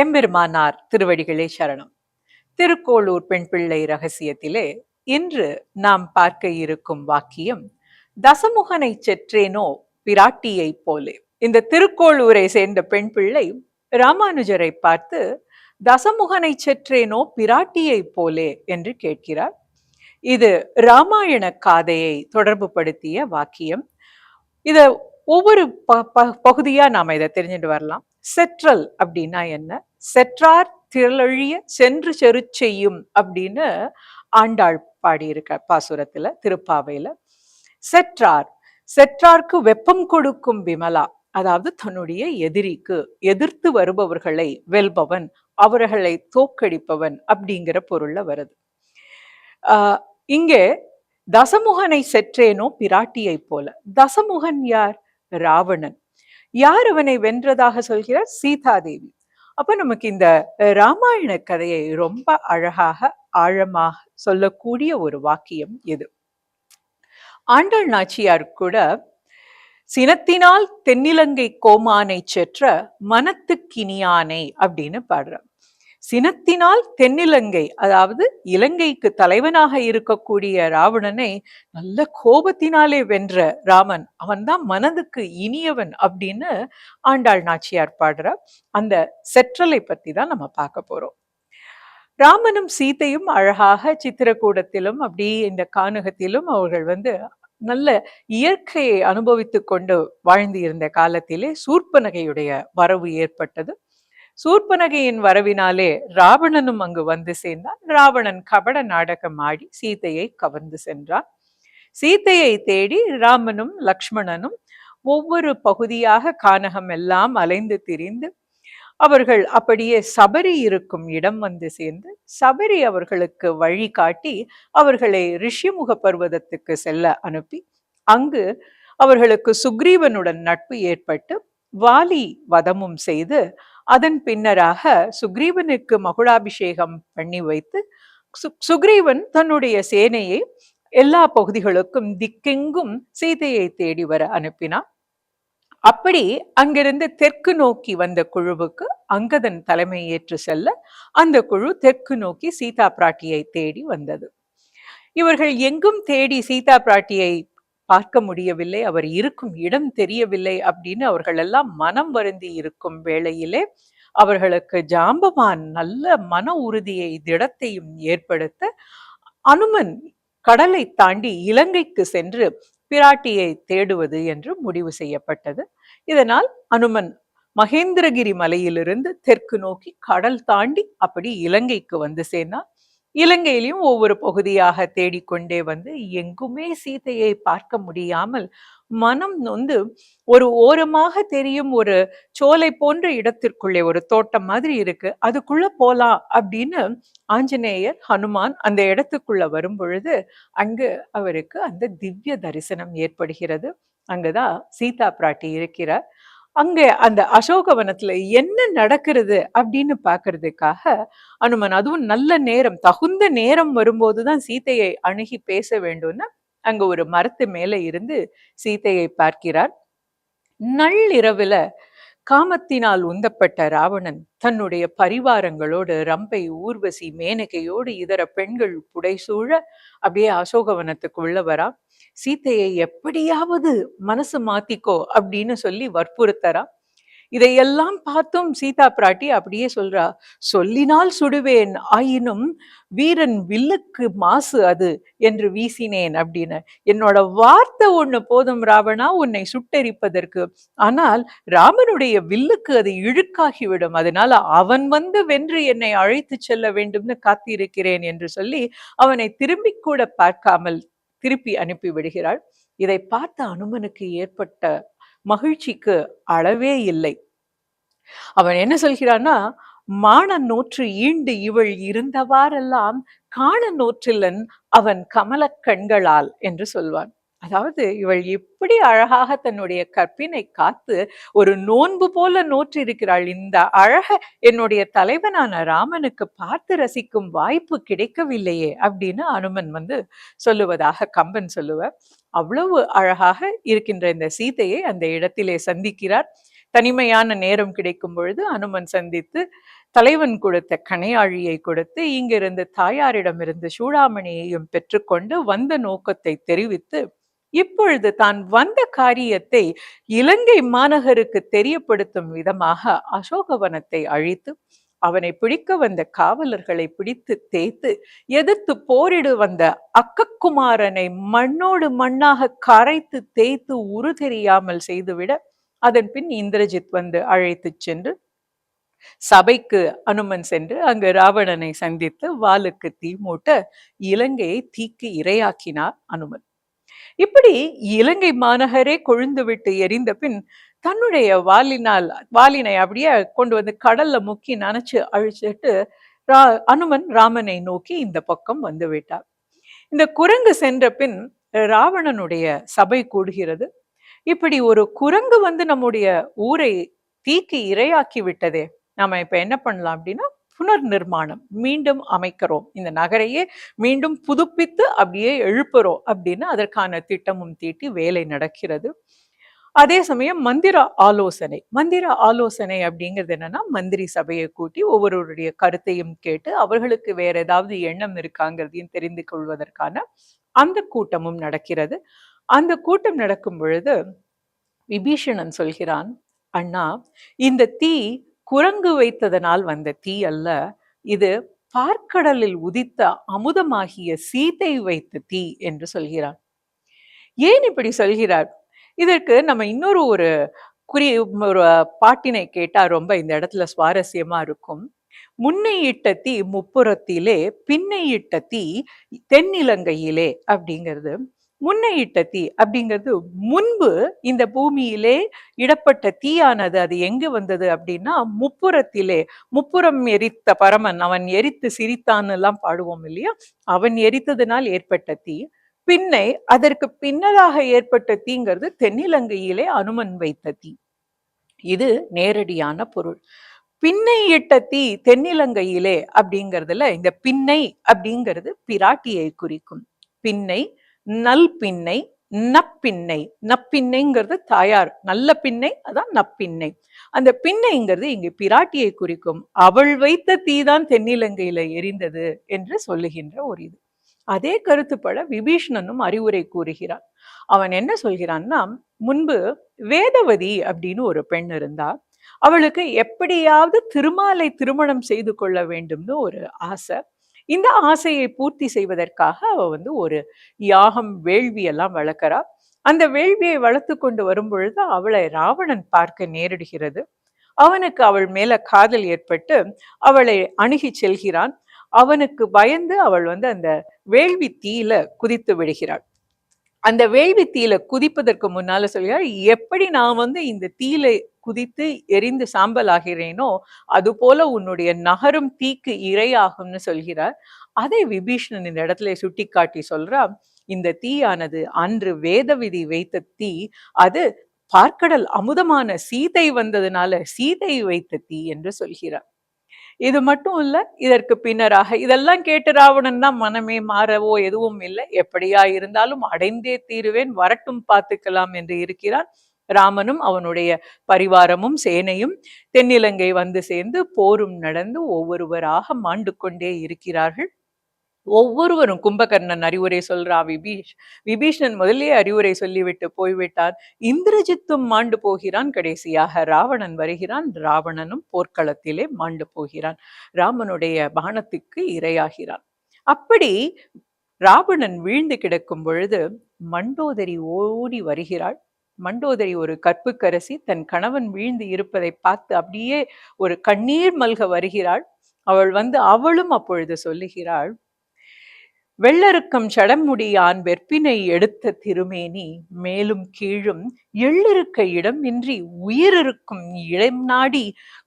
எம்பெருமானார் திருவடிகளே சரணம். திருக்கோளூர் பெண் பிள்ளை ரகசியத்திலே இன்று நாம் பார்க்க இருக்கும் வாக்கியம் தசமுகனை செற்றேனோ பிராட்டியை போலே? இந்த திருக்கோளூரை சேர்ந்த பெண் பிள்ளை ராமானுஜரை பார்த்து தசமுகனை செற்றேனோ பிராட்டியை போலே? என்று கேட்கிறார். இது ராமாயண காதையை தொடர்பு படுத்திய வாக்கியம். இத ஒவ்வொரு பகுதியா நாம இதை தெரிஞ்சுட்டு வரலாம். செற்றல் அப்படின்னா என்ன? செற்றார் திரளழிய சென்று செரு செய்யும் அப்படின்னு ஆண்டாள் பாடியிருக்க பாசுரத்துல திருப்பாவையில. செற்றார் செற்றார்க்கு வெப்பம் கொடுக்கும் விமலா அதாவது தன்னுடைய எதிரிக்கு எதிர்த்து வருபவர்களை வெல்பவன் அவர்களை தோக்கடிப்பவன் அப்படிங்கிற பொருள்ல வருது. ஆஹ் இங்கே தசமுகனை செற்றேனோ பிராட்டியை போல. தசமுகன் யார்? ராவணன். யார் அவனை வென்றதாக சொல்கிறார்? சீதாதேவி. அப்ப நமக்கு இந்த ராமாயண கதையை ரொம்ப அழகாக ஆழமாக சொல்லக்கூடிய ஒரு வாக்கியம் எது ஆண்டாள் நாச்சியார் கூட சினத்தினால் தென்னிலங்கை கோமானை செற்ற மனத்துக்கினியானை அப்படின்னு பாடுறார். சினத்தினால் தென்னிலங்கை அதாவது இலங்கைக்கு தலைவனாக இருக்கக்கூடிய ராவணனை நல்ல கோபத்தினாலே வென்ற ராமன் அவன்தான் மனதுக்கு இனியவன் அப்படின்னு ஆண்டாள் நாச்சியார் பாடுற அந்த செற்றலை பத்தி தான் நம்ம பார்க்க போறோம். ராமனும் சீதையும் அழகாக சித்திரக்கூடத்திலும் அப்படி இந்த கானகத்திலும் அவர்கள் வந்து நல்ல இயற்கையை அனுபவித்து கொண்டு வாழ்ந்து இருந்த காலத்திலே சூர்பனகையுடைய வரவு ஏற்பட்டது. சூர்பனகையின் வரவினாலே ராவணனும் அங்கு வந்து சேர்ந்தான். ராவணன் கபட நாடகம் ஆடி சீதையை கவர்ந்து சென்றான். சீதையை தேடி ராமனும் லக்ஷ்மணனும் ஒவ்வொரு பகுதியாக கானகம் எல்லாம் அலைந்து திரிந்து அவர்கள் அப்படியே சபரி இருக்கும் இடம் வந்து சேர்ந்து சபரி அவர்களுக்கு வழிகாட்டி அவர்களை ரிஷிமுக பர்வதத்துக்கு செல்ல அனுப்பி அங்கு அவர்களுக்கு சுக்ரீவனுடன் நட்பு ஏற்பட்டு வாலி வதமும் செய்து அதன் பின்னராக சுக்ரீவனுக்கு மகுடாபிஷேகம் பண்ணி வைத்து சுக்ரீவன் தன்னுடைய சேனையை எல்லா பகுதிகளுக்கும் திக்கெங்கும் சீதையை தேடி வர அனுப்பினான். அப்படி அங்கிருந்து தெற்கு நோக்கி வந்த குழுவுக்கு அங்கதன் தலைமை ஏற்று செல்ல அந்த குழு தெற்கு நோக்கி சீதா பிராட்டியை தேடி வந்தது. இவர்கள் எங்கும் தேடி சீதா பிராட்டியை பார்க்க முடியவில்லை அவர் இருக்கும் இடம் தெரியவில்லை அப்படின்னு அவர்கள் எல்லாம் மனம் வருந்தி இருக்கும் வேளையிலே அவர்களுக்கு ஜாம்பவான் நல்ல மன உறுதியை திடத்தையும் ஏற்படுத்த அனுமன் கடலை தாண்டி இலங்கைக்கு சென்று பிராட்டியை தேடுவது என்று முடிவு செய்யப்பட்டது. இதனால் அனுமன் மகேந்திரகிரி மலையிலிருந்து தெற்கு நோக்கி கடல் தாண்டி அப்படி இலங்கைக்கு வந்து சேர்ந்தான். இலங்கையிலும் ஒவ்வொரு பகுதியாக தேடிக்கொண்டே வந்து எங்குமே சீதையை பார்க்க முடியாமல் மனம் நொந்து ஒரு ஓரமாக தெரியும் ஒரு சோலை போன்ற இடத்திற்குள்ளே ஒரு தோட்டம் மாதிரி இருக்கு. அதுக்குள்ள போலாம் அப்படின்னு ஆஞ்சநேயர் ஹனுமான் அந்த இடத்துக்குள்ள வரும் பொழுது அங்கு அவருக்கு அந்த திவ்ய தரிசனம் ஏற்படுகிறது. அங்குதான் சீதா பிராட்டி இருக்கிறார். அங்க அந்த அசோகவனத்துல என்ன நடக்கிறது அப்படின்னு பாக்குறதுக்காக அனுமன் அதுவும் நல்ல நேரம் தகுந்த நேரம் வரும்போதுதான் சீத்தையை அணுகி பேச வேண்டும்னு அங்க ஒரு மரத்து மேல இருந்து சீத்தையை பார்க்கிறார். நள்ளிரவுல காமத்தினால் உந்தப்பட்ட ராவணன் தன்னுடைய பரிவாரங்களோடு ரம்பை ஊர்வசி மேனகையோடு இதர பெண்கள் புடைசூழ அப்படியே அசோகவனத்துக்குள்ள வரா சீத்தையை எப்படியாவது மனசு மாத்திக்கோ அப்படின்னு சொல்லி வற்புறுத்தரா இதையெல்லாம் பார்த்தும் சீதா பிராட்டி அப்படியே சொல்றா சொல்லினால் சுடுவேன் ஆயினும் வீரன் வில்லுக்கு மாசு அது என்று வீசினேன் அப்படின்னு. என்னோட வார்த்தை ஒண்ணு போதும் ராவணா உன்னை சுட்டெரிப்பதற்கு. ஆனால் ராமனுடைய வில்லுக்கு அது இழுக்காகிவிடும். அதனால அவன் வந்து வென்று என்னை அழைத்து செல்ல வேண்டும்னு காத்திருக்கிறேன் என்று சொல்லி அவனை திரும்பி கூட பார்க்காமல் திருப்பி அனுப்பி விடுகிறாள் இதை பார்த்த அனுமனுக்கு ஏற்பட்ட மகிழ்ச்சிக்கு அளவே இல்லை. அவன் என்ன சொல்கிறான்னா மான நோற்று ஈண்டு இவள் இருந்தவாறெல்லாம் காண நோற்றிலன் அவன் கமலக் கண்களால் என்று சொல்வான். அதாவது இவள் எப்படி அழகாக தன்னுடைய கற்பினை காத்து ஒரு நோன்பு போல நோற்றிருக்கிறாள். இந்த அழக என்னுடைய தலைவனான ராமனுக்கு பார்த்து ரசிக்கும் வாய்ப்பு கிடைக்கவில்லையே அப்படின்னு அனுமன் வந்து சொல்லுவதாக கம்பன் சொல்லுவ அவ்வளவு அழகாக இருக்கின்ற இந்த சீதையை அந்த இடத்திலே சந்திக்கிறார். தனிமையான நேரம் கிடைக்கும் பொழுது அனுமன் சந்தித்து தலைவன் கொடுத்த கணையாழியை கொடுத்து இங்கிருந்து தாயாரிடமிருந்து சூடாமணியையும் பெற்றுக்கொண்டு வந்த நோக்கத்தை தெரிவித்து இப்பொழுது தான் வந்த காரியத்தை இலங்கை மாநகருக்கு தெரியப்படுத்தும் விதமாக அசோகவனத்தை அழித்து அவனை பிடிக்க வந்த காவலர்களை பிடித்து தேய்த்து எதிர்த்து போரிடு வந்த அக்கக்குமாரனை மண்ணோடு மண்ணாக கரைத்து தேய்த்து உரு தெரியாமல் செய்துவிட அதன் பின் இந்திரஜித் வந்து அழைத்துச் சென்று சபைக்கு அனுமன் சென்று அங்கு ராவணனை சந்தித்து வாளுக்கு தீ மூட்ட இலங்கையை தீக்கு இரையாக்கினார் அனுமன். இப்படி இலங்கை மாநகரே கொழுந்து விட்டு எரிந்த பின் தன்னுடைய வாலினால் வாலினை அப்படியே கொண்டு வந்து கடல்ல முக்கி நனைச்சு அழிச்சிட்டு ரா அனுமன் ராமனை நோக்கி இந்த பக்கம் வந்து விட்டார். இந்த குரங்கு சென்ற பின் ராவணனுடைய சபை கூடுகிறது. இப்படி ஒரு குரங்கு வந்து நம்முடைய ஊரை தீக்கு இரையாக்கி விட்டதே. நாம இப்ப என்ன பண்ணலாம் அப்படின்னா புனர் நிர்மாணம் மீண்டும் அமைக்கிறோம். இந்த நகரையே மீண்டும் புதுப்பித்து அப்படியே எழுப்புறோம் அப்படின்னு அதற்கான திட்டமும் தீட்டி வேலை நடக்கிறது. அதே சமயம் மந்திர ஆலோசனை. மந்திர ஆலோசனை அப்படிங்கிறது என்னன்னா மந்திரி சபையை கூட்டி ஒவ்வொருவருடைய கருத்தையும் கேட்டு அவர்களுக்கு வேற ஏதாவது எண்ணம் இருக்காங்கிறதையும் தெரிந்து கொள்வதற்கான அந்த கூட்டமும் நடக்கிறது. அந்த கூட்டம் நடக்கும் பொழுது விபீஷணன் சொல்கிறான் அண்ணா இந்த தீ குரங்கு வைத்ததனால் வந்த தீ அல்ல இது பார்க்கடலில் உதித்த அமுதமாகிய சீதை வைத்த தீ என்று சொல்கிறார். ஏன் இப்படி சொல்கிறார்? இதற்கு நம்ம இன்னொரு ஒரு குறி ஒரு பாட்டினை கேட்டா ரொம்ப இந்த இடத்துல சுவாரஸ்யமா இருக்கும். முன்னை இட்ட தீ முப்புறத்திலே பின்னை இட்ட தீ தென்னிலங்கையிலே அப்படிங்கிறது. முன்னையிட்ட தீ அப்படிங்கிறது முன்பு இந்த பூமியிலே இடப்பட்ட தீயானது. அது எங்கு வந்தது அப்படின்னா முப்புறத்திலே. முப்புறம் எரித்த பரமன் அவன் எரித்து சிரித்தான் எல்லாம் பாடுவோம் இல்லையா? அவன் எரித்ததனால் ஏற்பட்ட தீ. பின்னை அதற்கு பின்னதாக ஏற்பட்ட தீங்கிறது தென்னிலங்கையிலே அனுமன் வைத்த தீ. இது நேரடியான பொருள். பின்னை இட்ட தீ தென்னிலங்கையிலே அப்படிங்கிறதுல இந்த பின்னை அப்படிங்கிறது பிராட்டியை குறிக்கும். பின்னை நல்பின்னை நப்பின்னை. நப்பின்னைங்கிறது தாயார். நல்ல பின்னை அதான் நப்பின்னை. அந்த பின்னைங்கிறது இங்கு பிராட்டியை குறிக்கும். அவள் வைத்த தீதான் தென்னிலங்கையில எரிந்தது என்று சொல்லுகின்ற ஒரு இது. அதே கருத்துப்பட விபீஷணனும் அறிவுரை கூறுகிறான் அவன் என்ன சொல்கிறான்னா முன்பு வேதவதி அப்படின்னு ஒரு பெண் இருந்தா அவளுக்கு எப்படியாவது திருமாலை திருமணம் செய்து கொள்ள வேண்டும்னு ஒரு ஆசை. இந்த ஆசையை பூர்த்தி செய்வதற்காக அவ வந்து ஒரு யாகம் வேள்வி எல்லாம் வளர்க்கிறா. அந்த வேள்வியை வளர்த்து கொண்டு வரும் பொழுது அவளை ராவணன் பார்க்க நேரிடுகிறது. அவனுக்கு அவள் மேல காதல் ஏற்பட்டு அவளை அணுகி செல்கிறான். அவனுக்கு பயந்து அவள் வந்து அந்த வேள்வி தீயில குதித்து விடுகிறாள். அந்த வேள்வி தீயில குதிப்பதற்கு முன்னால சொல்கிறாள் எப்படி நான் வந்து இந்த தீயில குதித்து எரிந்து சாம்பல் ஆகிறேனோ அது போல உன்னுடைய நகரும் தீக்கு இரையாகும்னு சொல்கிறார். அதை விபீஷணன் இந்த இடத்துல சுட்டி காட்டி சொல்றா இந்த தீயானது அன்று வேத விதி வைத்த தீ அது பார்க்கடல் அமுதமான சீதை வந்ததுனால சீதை வைத்த தீ என்று சொல்கிறார். இது மட்டும் இல்ல இதற்கு பின்னராக இதெல்லாம் கேட்டு ராவணன் தான் மனமே மாறவோ எதுவும் இல்லை. எப்படியா இருந்தாலும் அடைந்தே தீருவேன் வரட்டும் பார்த்துக்கலாம் என்று இருக்கிறான். ராமனும் அவனுடைய பரிவாரமும் சேனையும் தென்னிலங்கை வந்து சேர்ந்து போரும் நடந்து ஒவ்வொருவராக மாண்டு கொண்டே இருக்கிறார்கள். ஒவ்வொருவரும் கும்பகர்ணன் அறிவுரை சொல்றா விபீஷ் விபீஷணன் முதலே அறிவுரை சொல்லிவிட்டு போய்விட்டான். இந்திரஜித்தும் மாண்டு போகிறான் கடைசியாக ராவணன் வருகிறான். ராவணனும் போர்க்களத்திலே மாண்டு போகிறான். ராமனுடைய பானத்துக்கு இரையாகிறான். அப்படி ராவணன் வீழ்ந்து கிடக்கும் பொழுது மண்டோதரி ஓடி வருகிறாள். மண்டோதரி ஒரு கற்புக்கரசி தன் கணவன் வீழ்ந்து இருப்பதை பார்த்து அப்படியே ஒரு கண்ணீர் மல்க வருகிறாள். அவள் வந்து அவளும் அப்பொழுது சொல்லுகிறாள் வெள்ளருக்கம் சடமுடியான் வெற்பினை எடுத்த திருமேனி மேலும் கீழும் எள்ளிருக்க இடமின்றி உயிரிருக்கும் இளம் நாடி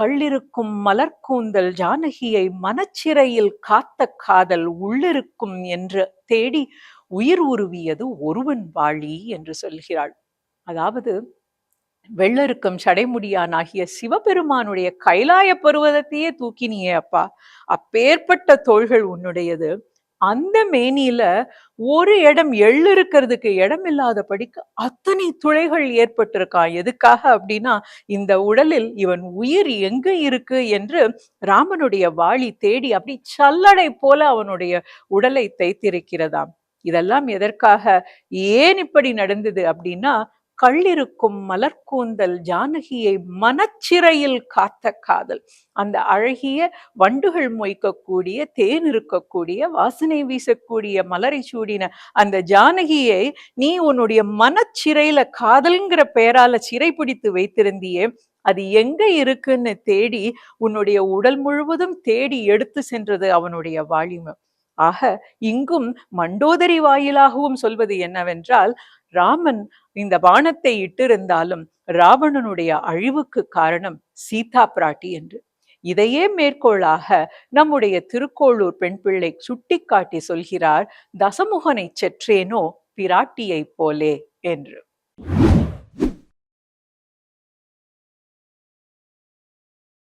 கள்ளிருக்கும் மலர்கூந்தல் ஜானகியை மனச்சிறையில் காத்த காதல் உள்ளிருக்கும் என்று தேடி உயிர் உருவியது ஒருவன் வாழி என்று சொல்கிறாள். அதாவது வெள்ளருக்கும் சடைமுடியான் ஆகிய சிவபெருமானுடைய கைலாய பருவதத்தையே தூக்கினியே அப்பா. அப்பேற்பட்ட தோள்கள் உன்னுடையது. அந்த மேனியில ஒரு இடம் எள்ளு இருக்கிறதுக்கு இடம் இல்லாதபடிக்கு அத்தனை துளைகள் ஏற்பட்டிருக்கான் எதுக்காக அப்படின்னா இந்த உடலில் இவன் உயிர் எங்க இருக்கு என்று ராமனுடைய வாளி தேடி அப்படி சல்லடை போல அவனுடைய உடலை தைத்திருக்கிறதாம். இதெல்லாம் எதற்காக? ஏன் இப்படி நடந்தது அப்படின்னா கள்ளிருக்கும் மலர்கூந்தல் ஜானகியை மனச்சிறையில் காத்த காதல். அந்த அழகிய வண்டுகள் மொய்க்கக்கூடிய தேன் இருக்கக்கூடிய வாசனை வீசக்கூடிய மலரை சூடின அந்த ஜானகியை நீ உன்னுடைய மனச்சிறையில காதல்ங்கிற பெயரால சிறை பிடித்து வைத்திருந்தியே அது எங்க இருக்குன்னு தேடி உன்னுடைய உடல் முழுவதும் தேடி எடுத்து சென்றது அவனுடைய வாலிமம் ஆக இங்கும் மண்டோதரி வாயிலாகவும் சொல்வது என்னவென்றால் ராமன் இந்த பானத்தை இட்டிருந்தாலும் ராவணனுடைய அழிவுக்கு காரணம் சீதா பிராட்டி என்று. இதையே மேற்கோளாக நம்முடைய திருக்கோளூர் பெண் பிள்ளை சுட்டிக்காட்டி சொல்கிறார் தசமுகனை செற்றேனோ பிராட்டியைப் போலே என்று.